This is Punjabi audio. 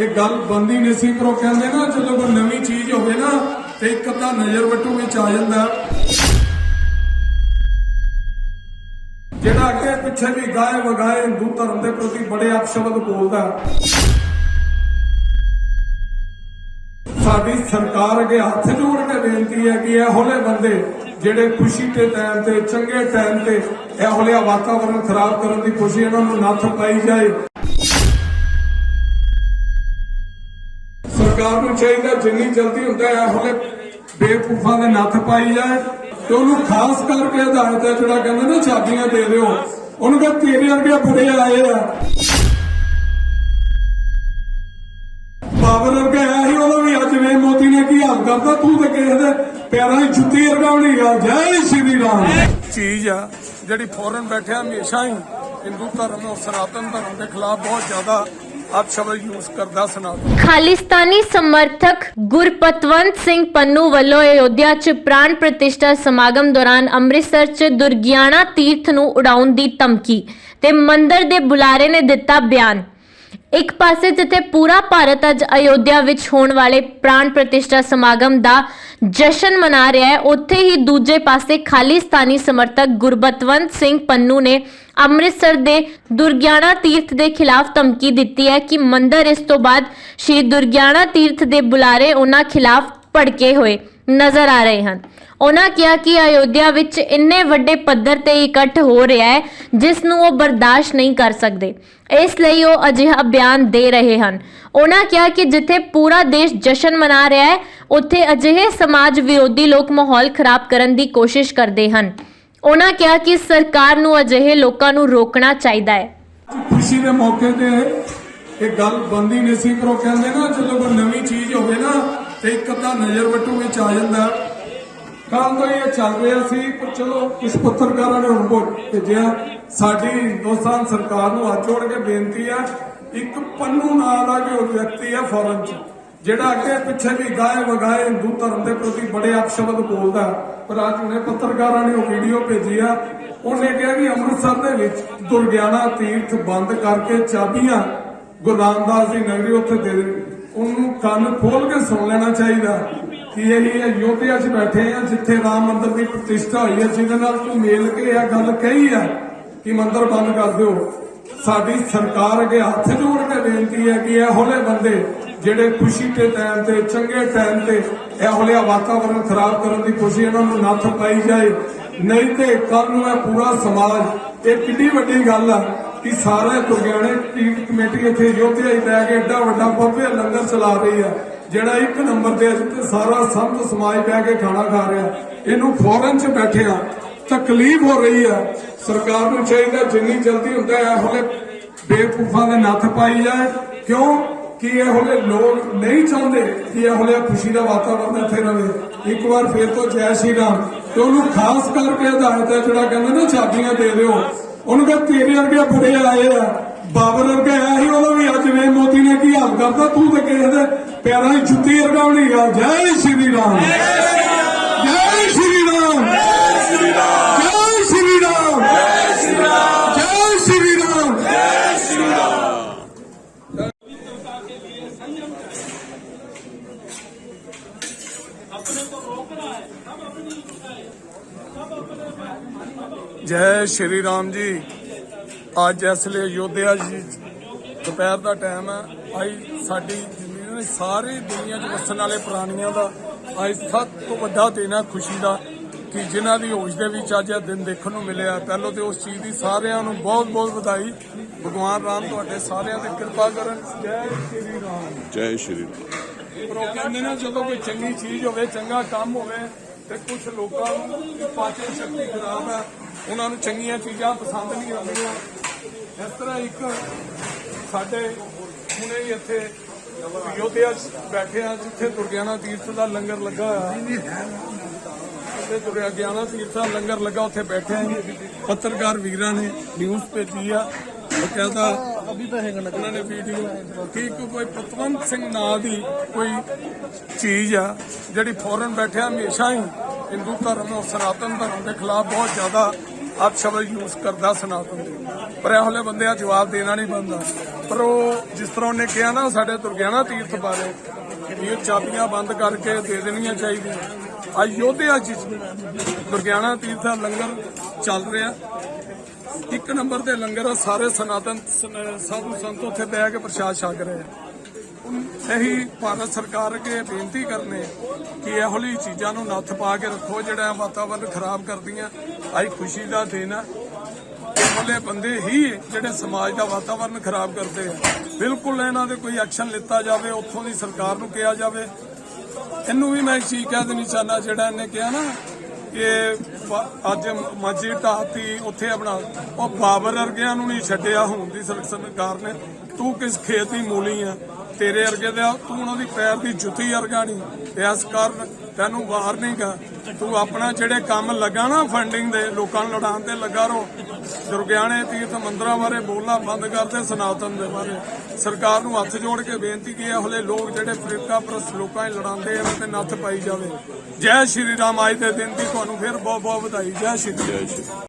ਇਹ ਗੱਲ ਬੰਦੀ ਨਹੀਂ ਸੀ, ਪਰ ਉਹ ਕਹਿੰਦੇ ਨਾ ਜਦੋਂ ਕੋਈ ਨਵੀਂ ਚੀਜ਼ ਹੋਵੇ ਨਾ, ਤੇ ਇੱਕ ਅੱਧਾ ਨਜ਼ਰ ਵਟੂ ਵਿੱਚ ਆ ਜਾਂਦਾ। ਜਿਹੜਾ ਅੱਗੇ ਪਿੱਛੇ ਵੀ ਗਾਏ ਵਗਾਏ ਹਿੰਦੂ ਧਰਮ ਦੇ ਪ੍ਰਤੀ ਬੜੇ ਅਪਸ਼ਬਦ ਬੋਲਦਾ। ਸਾਡੀ ਸਰਕਾਰ ਅੱਗੇ ਹੱਥ ਜੋੜ ਕੇ ਬੇਨਤੀ ਹੈ ਕਿ ਇਹੋ ਜਿਹੇ ਬੰਦੇ ਜਿਹੜੇ ਖੁਸ਼ੀ ਤੇ ਟਾਈਮ ਤੇ, ਚੰਗੇ ਟਾਈਮ ਤੇ ਇਹੋ ਜਿਹਾ ਵਾਤਾਵਰਣ ਖਰਾਬ ਕਰਨ ਦੀ ਕੋਸ਼ਿਸ਼ ਇਹਨਾਂ ਨੂੰ ਨੱਥ ਪਾਈ ਜਾਏ। ਸਰਕਾਰ ਨੂੰ ਚਾਹੀਦਾ ਜਿੰਨੀ ਜਲਦੀ ਹੁੰਦਾ ਹੈ, ਇਹੋ ਬੇਵਕੂਫਾਂ ਦੇ ਨੱਥ ਪਾਈ ਜਾਏ। ਤੇ ਉਹਨੂੰ ਖਾਸ ਕਰਕੇ ਹਦਾਇਤ ਹੈ ਜਿਹੜਾ ਕਹਿੰਦੇ ਨਾ, ਚਾਬੀਆਂ ਦੇ ਦਿਓ। ਉਹਨੂੰ ਕਹ ਤੇਰੇ ਵਰਗੇ ਬੜੇ ਆਏ ਆ। ਬਾਬਰ ਵਰਗਾ ਆਇਆ ਸੀ ਉਹਦਾ ਵੀ ਅੱਜ ਵੇ ਮੋਦੀ ਨੇ ਕੀ ਹਾਲ ਕਰਦਾ ਤੂੰ ਤੇ ਕਿਸੇ ਦੇ ਪੈਰਾਂ 'ਚ ਜੁੱਤੀ ਅਰਗਾਉਣੀ ਆ ਜੈ ਸ਼੍ਰੀ ਰਾਮ। ਚੀਜ਼ ਆ, ਜਿਹੜੀ ਫੋਰਨ ਬੈਠਿਆ ਹਮੇਸ਼ਾ ਹੀ, ਹਿੰਦੂ ਧਰਮ ਔਰ ਸਨਾਤਨ ਧਰਮ ਦੇ ਖਿਲਾਫ ਬਹੁਤ ਜ਼ਿਆਦਾ ਅਪਸ਼ਬਦ ਯੂਜ਼ ਕਰਦਾ ਸਨਾਤਨ ਖਾਲਿਸਤਾਨੀ ਸਮਰਥਕ ਗੁਰਪਤਵੰਤ ਸਿੰਘ ਪੰਨੂ ਵੱਲੋਂ ਅਯੋਧਿਆ 'ਚ ਪ੍ਰਾਣ ਪ੍ਰਤਿਸ਼ਠਾ ਸਮਾਗਮ ਦੌਰਾਨ ਅੰਮ੍ਰਿਤਸਰ 'ਚ ਦੁਰਗਿਆਣਾ ਤੀਰਥ ਨੂੰ ਉਡਾਉਣ ਦੀ ਧਮਕੀ ਤੇ ਮੰਦਰ ਦੇ ਬੁਲਾਰੇ ਨੇ ਦਿੱਤਾ ਬਿਆਨ। ਇੱਕ ਪਾਸੇ ਜਿੱਥੇ ਪੂਰਾ ਭਾਰਤ ਅੱਜ ਅਯੋਧਿਆ ਵਿੱਚ ਹੋਣ ਵਾਲੇ ਪ੍ਰਾਣ ਪ੍ਰਤਿਸ਼ਠਾ ਸਮਾਗਮ ਦਾ ਜਸ਼ਨ ਮਨਾ ਰਿਹਾ ਹੈ, ਉੱਥੇ ਹੀ ਦੂਜੇ ਪਾਸੇ ਖਾਲਿਸਤਾਨੀ ਸਮਰਥਕ ਗੁਰਬਤਵੰਤ ਸਿੰਘ ਪੰਨੂ ਨੇ ਅੰਮ੍ਰਿਤਸਰ ਦੇ ਦੁਰਗਿਆਣਾ ਤੀਰਥ ਦੇ ਖਿਲਾਫ ਧਮਕੀ ਦਿੱਤੀ ਹੈ ਕਿ ਮੰਦਰ ਇਸ ਤੋਂ ਬਾਅਦ ਸ਼੍ਰੀ ਦੁਰਗਿਆਣਾ ਤੀਰਥ ਦੇ ਬੁਲਾਰੇ ਉਹਨਾਂ ਖਿਲਾਫ ਭੜਕੇ ਹੋਏ। ਨਜ਼ਰ ਆ ਰਹੇ ਹਨ। ਉਹਨਾਂ ਕਿਹਾ ਕਿ ਅਯੋਧਿਆ ਵਿੱਚ ਇੰਨੇ ਵੱਡੇ ਪੱਧਰ ਤੇ ਇਕੱਠ ਹੋ ਰਿਹਾ ਹੈ, ਜਿਸ ਨੂੰ ਉਹ ਬਰਦਾਸ਼ਤ ਨਹੀਂ ਕਰ ਸਕਦੇ। ਇਸ ਲਈ ਉਹ ਅਜਿਹਾ ਬਿਆਨ ਦੇ ਰਹੇ ਹਨ। ਉਹਨਾਂ ਕਿਹਾ ਕਿ ਜਿੱਥੇ ਪੂਰਾ ਦੇਸ਼ ਜਸ਼ਨ ਮਨਾ ਰਿਹਾ ਹੈ, ਉੱਥੇ ਅਜਿਹੇ ਸਮਾਜ ਵਿਰੋਧੀ ਲੋਕ ਮਾਹੌਲ ਖਰਾਬ ਕਰਨ ਦੀ ਕੋਸ਼ਿਸ਼ ਕਰਦੇ ਹਨ। ਉਹਨਾਂ ਕਿਹਾ ਕਿ ਸਰਕਾਰ ਨੂੰ ਅਜਿਹੇ ਲੋਕਾਂ ਨੂੰ ਰੋਕਣਾ ਚਾਹੀਦਾ ਹੈ। ਖੁਸ਼ੀ ਦੇ ਮੌਕੇ ਤੇ ਇਹ ਗੱਲ ਬੰਦੀ ਨਹੀਂ ਸੀ, ਪਰ ਉਹ ਕਹਿੰਦੇ ਨਾ ਜਦੋਂ ਕੋਈ ਨਵੀਂ ਚੀਜ਼ ਹੋਵੇ ਨਾ ਤੇ ਇੱਕ ਅੱਧਾ ਨਜ਼ਰ ਵਟੂ ਵਿੱਚ ਆ ਜਾਂਦਾ। ਕੰਮ ਤੋਂ ਇਹ ਚੱਲ ਰਿਹਾ ਸੀ, ਪਰ ਚਲੋ ਕੁਝ ਪੱਤਰਕਾਰਾਂ ਨੇ ਹੁਣ ਬੋਲ ਭੇਜਿਆ। ਸਾਡੀ ਹਿੰਦੁਸਤਾਨ ਸਰਕਾਰ ਨੂੰ ਹੱਥ ਜੋੜ ਕੇ ਬੇਨਤੀ ਹੈ ਇੱਕ ਪੰਨੂ ਨਾਂ ਦਾ ਜੋ ਵਿਅਕਤੀ ਹੈ ਫੌਰਨ ਚ, ਜਿਹੜਾ ਅੱਗੇ ਪਿੱਛੇ ਵੀ ਗਾਏ ਵਗਾਏ ਹਿੰਦੂ ਧਰਮ ਦੇ ਪ੍ਰਤੀ ਬੜੇ ਅਪਸ਼ਬਦ ਬੋਲਦਾ। ਪਰ ਅੱਜ ਉਹਨੇ ਪੱਤਰਕਾਰਾਂ ਨੇ ਉਹ ਵੀਡੀਓ ਭੇਜੀ ਆ। ਉਹਨੇ ਕਿਹਾ ਕਿ ਅੰਮ੍ਰਿਤਸਰ ਦੇ ਵਿੱਚ ਦੁਰਗਿਆਣਾ ਤੀਰਥ ਬੰਦ ਕਰਕੇ ਚਾਬੀਆਂ ਗੁਰੂ ਰਾਮਦਾਸ ਦੀ ਨਗਰੀ ਉੱਥੇ ਦੇ ਦੇ ਉਹਨੂੰ ਕੰਨ ਖੋਲ ਕੇ ਸੁਣ ਲੈਣਾ ਚਾਹੀਦਾ ਕਿ ਇਹ ਅਯੋਧਿਆ 'ਚ ਬੈਠੇ ਆ, ਜਿੱਥੇ ਰਾਮ ਮੰਦਿਰ ਦੀ ਪ੍ਰਤਿਸ਼ਠਾ ਹੋਈ ਹੈ, ਜਿਹਦੇ ਨਾਲ ਤੂੰ ਮੇਲ ਕੇ ਇਹ ਗੱਲ ਕਹੀ ਆ ਕਿ ਮੰਦਿਰ ਬੰਦ ਕਰ ਦਿਓ। ਸਾਡੀ ਸਰਕਾਰ ਅੱਗੇ ਹੱਥ ਜੋੜ ਕੇ ਬੇਨਤੀ ਹੈ ਕਿ ਇਹੋ ਜਿਹੇ ਬੰਦੇ ਜਿਹੜੇ ਖੁਸ਼ੀ ਤੇ ਟਾਈਮ ਤੇ, ਚੰਗੇ ਟਾਈਮ ਤੇ ਇਹੋ ਜਿਹਾ ਵਾਤਾਵਰਣ ਖਰਾਬ ਕਰਨ ਦੀ ਕੋਸ਼ਿਸ਼ ਇਹਨਾਂ ਨੂੰ ਨੱਥ ਪਾਈ ਜਾਏ। ਨਹੀਂ ਤੇ ਕੱਲ ਨੂੰ ਇਹ ਪੂਰਾ ਸਮਾਜ, ਇਹ ਕਿੰਨੀ ਵੱਡੀ ਗੱਲ ਆ। ਕਿ ਸਾਰੇ ਦੁਰਗਿਆਣੇ ਟੀਮ ਕਮੇਟੀ ਇੱਥੇ ਯੋਧਿਆ ਲੈ ਕੇ ਏਡਾ ਵੱਡਾ ਭव्य ਲੰਗਰ ਚਲਾ ਰਹੀ ਆ ਜਿਹੜਾ ਇੱਕ ਨੰਬਰ ਤੇ ਜਿੱਥੇ ਸਾਰਾ ਸੰਤ ਸਮਾਜ ਬਹਿ ਕੇ ਖਾਣਾ ਖਾ ਰਿਹਾ ਇਹਨੂੰ ਫੌਰਨ ਚ ਬੈਠੇ ਤਕਲੀਫ ਹੋ ਰਹੀ ਆ ਸਰਕਾਰ ਨੂੰ ਚਾਹੀਦਾ ਜਿੰਨੀ ਜਲਦੀ ਹੁੰਦਾ ਹੈ, ਇਹੋ ਬੇਵਕੂਫਾਂ ਦੇ ਨੱਥ ਪਾਈ ਜਾਏ। ਕਿਉਂ? ਕਿ ਇਹੋ ਜਿਹੇ ਲੋਕ ਨਹੀਂ ਚਾਹੁੰਦੇ ਕਿ ਇਹੋ ਜਿਹਾ ਖੁਸ਼ੀ ਦਾ ਵਾਤਾਵਰਨ ਇੱਥੇ ਰਵੇ। ਇੱਕ ਵਾਰ ਫੇਰ ਤੋਂ ਜੈ ਸ਼੍ਰੀ ਰਾਮ। ਤੇ ਉਹਨੂੰ ਖਾਸ ਕਰਕੇ ਹਦਾਇਤ ਹੈ ਜਿਹੜਾ ਕਹਿੰਦੇ ਨਾ, ਚਾਬੀਆਂ ਦੇ ਦਿਓ। ਉਹਨੂੰ ਕਹ ਤੇਰੇ ਵਰਗੇ ਬੜੇ ਆਏ ਆ। ਬਾਬਰ ਵਰਗਾ ਆਇਆ ਸੀ, ਉਹਦਾ ਵੀ ਅੱਜ ਵੇ ਮੋਦੀ ਨੇ ਕੀ ਹਾਲ ਕਰਤਾ, ਤੂੰ ਤੇ ਕਿਸੇ ਦੇ ਪੈਰਾਂ 'ਚ ਜੁੱਤੀ ਅਰਗਾਉਣੀ ਆ। ਜੈ ਸ਼੍ਰੀ ਰਾਮ ਜੈ ਸ਼੍ਰੀ ਰਾਮ ਜੈ ਸ਼੍ਰੀ ਰਾਮ ਜੈ ਸ਼੍ਰੀ ਰਾਮ ਜੈ ਸ਼੍ਰੀ ਰਾਮ ਜੈ ਸ਼੍ਰੀ ਰਾਮ ਜੀ। ਅੱਜ ਇਸ ਲਈ ਅਯੋਧਿਆ ਜੀ ਦੁਪਹਿਰ ਦਾ ਟਾਈਮ ਹੈ ਅੱਜ ਸਾਡੀ ਜ਼ਿੰਦਗੀ ਦੇ ਸਾਰੀ ਦੁਨੀਆ 'ਚ ਵਸਣ ਵਾਲੇ ਪ੍ਰਾਣੀਆਂ ਦਾ ਅੱਜ ਸਭ ਤੋਂ ਵੱਡਾ ਦਿਨ ਹੈ ਖੁਸ਼ੀ ਦਾ ਕਿ ਜਿਨ੍ਹਾਂ ਦੀ ਹੋਸ਼ ਦੇ ਵਿੱਚ ਅੱਜ ਇਹ ਦਿਨ ਦੇਖਣ ਨੂੰ ਮਿਲਿਆ। ਪਹਿਲਾਂ ਤੇ ਉਸ ਚੀਜ਼ ਦੀ ਸਾਰਿਆਂ ਨੂੰ ਬਹੁਤ ਬਹੁਤ ਵਧਾਈ। ਭਗਵਾਨ ਰਾਮ ਤੁਹਾਡੇ ਸਾਰਿਆਂ ਤੇ ਕਿਰਪਾ ਕਰਨ। ਜੈ ਸ਼੍ਰੀ ਰਾਮ। ਜੈ ਸ਼੍ਰੀ ਰਾਮ। ਪਰ ਉਹ ਕਹਿੰਦੇ ਨੇ ਜਦੋਂ ਕੋਈ ਚੰਗੀ ਚੀਜ਼ ਹੋਵੇ ਚੰਗਾ ਕੰਮ ਹੋਵੇ ਤੇ ਕੁਝ ਲੋਕਾਂ ਨੂੰ ਪਾਚਨ ਸ਼ਕਤੀ ਖਰਾਬ ਹੈ ਉਹਨਾਂ ਨੂੰ ਚੰਗੀਆਂ ਚੀਜ਼ਾਂ ਪਸੰਦ ਨਹੀਂ ਆਉਂਦੀਆਂ। ਇਸ ਤਰ੍ਹਾਂ ਇੱਕ ਸਾਡੇ ਹੁਣੇ ਹੀ ਇੱਥੇ ਯੋਧਿਆ ਬੈਠੇ ਆ ਜਿੱਥੇ ਦੁਰਗਿਆਨਾ ਤੀਰਥ ਦਾ ਲੰਗਰ ਲੱਗਾ ਹੋਇਆ। ਤੇ ਦੁਰਗਿਆਨਾ ਤੀਰਥ ਦਾ ਲੰਗਰ ਲੱਗਾ, ਉੱਥੇ ਬੈਠੇ ਆ ਪੱਤਰਕਾਰ ਵੀਰਾਂ ਨੇ ਨਿਊਜ਼ ਭੇਜੀ ਆ। ਉਹ ਕਹਿੰਦਾ ਉਹਨਾਂ ਨੇ ਵੀਡੀਓ ਕਿ ਇੱਕ ਕੋਈ ਪਤਵੰਤ ਸਿੰਘ ਨਾਂ ਦੀ ਕੋਈ ਚੀਜ਼ ਆ, ਜਿਹੜੀ ਫੋਰਨ ਬੈਠਿਆ ਹਮੇਸ਼ਾ ਹੀ ਹਿੰਦੂ ਧਰਮ ਔਰ ਸਨਾਤਨ ਧਰਮ ਦੇ ਖਿਲਾਫ ਬਹੁਤ ਜ਼ਿਆਦਾ ਆਪ ਸ਼ਬਦ ਯੂਜ਼ ਕਰਦਾ ਸਨਾਤਨ ਦੇ। ਪਰ ਇਹ ਹਲੇ ਬੰਦਿਆਂ ਜਵਾਬ ਦੇਣਾ ਨਹੀਂ ਬੰਦਾ ਪਰ ਉਹ ਜਿਸ ਤਰ੍ਹਾਂ ਉਹਨੇ ਕਿਹਾ ਨਾ ਸਾਡੇ ਦੁਰਗਿਆਨਾ ਤੀਰਥ ਬਾਰੇ ਇਹ ਚਾਬੀਆਂ ਬੰਦ ਕਰਕੇ ਦੇ ਦੇਣੀਆਂ ਚਾਹੀਦੀਆਂ। ਅਯੋਧਿਆ 'ਚ ਦੁਰਗਿਆਨਾ ਤੀਰਥ ਦਾ ਲੰਗਰ ਚੱਲ ਰਿਹਾ। ਇੱਕ ਨੰਬਰ ਤੇ ਲੰਗਰ ਆ, ਸਾਰੇ ਸਨਾਤਨ ਸਾਧੂ ਸੰਤ ਉੱਥੇ ਬਹਿ ਕੇ ਪ੍ਰਸ਼ਾਦ ਛਕ ਰਹੇ ਆ। ਇਹੀ ਭਾਰਤ ਸਰਕਾਰ ਅੱਗੇ ਬੇਨਤੀ ਕਰਨੇ ਕਿ ਇਹੋ ਜਿਹੀ ਚੀਜ਼ਾਂ ਨੂੰ ਨੱਥ ਪਾ ਕੇ ਰੱਖੋ ਜਿਹੜਾ ਵਾਤਾਵਰਨ ਖਰਾਬ ਕਰਦੀਆਂ। ਅੱਜ ਖੁਸ਼ੀ ਦਾ ਦਿਨ ਆ ਇਹੋ ਬੰਦੇ ਹੀ ਜਿਹੜੇ ਸਮਾਜ ਦਾ ਵਾਤਾਵਰਨ ਖਰਾਬ ਕਰਦੇ ਆ। ਬਿਲਕੁਲ ਇਹਨਾਂ ਦੇ ਕੋਈ ਐਕਸ਼ਨ ਲਿੱਤਾ ਜਾਵੇ, ਉੱਥੋਂ ਦੀ ਸਰਕਾਰ ਨੂੰ ਕਿਹਾ ਜਾਵੇ। ਇਹਨੂੰ ਵੀ ਮੈਂ ਇੱਕ ਚੀਜ਼ ਕਹਿ ਦੇਣੀ ਚਾਹਨਾ ਜਿਹੜਾ ਇਹਨੇ ਕਿਹਾ ਨਾ ਕਿ ਅੱਜ ਮਾਜੀ ਢਾਤੀ ਉੱਥੇ ਆਪਣਾ, ਉਹ ਬਾਬਰ ਵਰਗਿਆਂ ਨੂੰ ਨਹੀਂ ਛੱਡਿਆ, ਹੋਣ ਦੀ ਸਰਕਾਰ ਨੇ। ਤੂੰ ਕਿਸ ਖੇਤ ਦੀ ਮੂਲੀ ਆ? ਤੇਰੇ ਵਰਗੇ ਦੇ ਤੂੰ ਉਹਨਾਂ ਦੀ ਪੈਰ ਦੀ ਜੁੱਤੀ ਵਰਗਾ ਨਹੀਂ। ਤੇ ਇਸ ਕਾਰਨ ਤੈਨੂੰ ਬਾਹਰ ਨਹੀਂ ਤੂੰ ਆਪਣਾ ਜਿਹੜੇ ਕੰਮ ਲੱਗਾ ਨਾ ਫੰਡਿੰਗ ਦੇ, ਲੋਕਾਂ ਨੂੰ ਲੜਾਉਣ ਤੇ ਲੱਗਾ ਰੋ ਦੁਰਗਿਆਣੇ ਤੀਰਥ ਮੰਦਰਾਂ ਬਾਰੇ ਬੋਲਣਾ ਬੰਦ ਕਰ ਦੇ ਸਨਾਤਨ ਦੇ ਬਾਰੇ। ਸਰਕਾਰ ਨੂੰ ਹੱਥ ਜੋੜ ਕੇ ਬੇਨਤੀ ਕੀ ਹੈ ਹਲੇ ਲੋਕ ਜਿਹੜੇ ਫਰੀਕਾ ਪ੍ਰਸ ਲੋਕਾਂ ਨੂੰ ਲੜਾਉਂਦੇ ਇਹਨਾਂ ਤੇ ਨੱਥ ਪਾਈ ਜਾਵੇ। ਜੈ ਸ਼੍ਰੀ ਰਾਮ, ਅੱਜ ਦੇ ਦਿਨ ਦੀ ਤੁਹਾਨੂੰ ਫਿਰ ਬਹੁਤ ਬਹੁਤ ਵਧਾਈ। ਜੈ ਸ਼੍ਰੀ ਰਾਮ। ਜੈ ਸ਼੍ਰੀ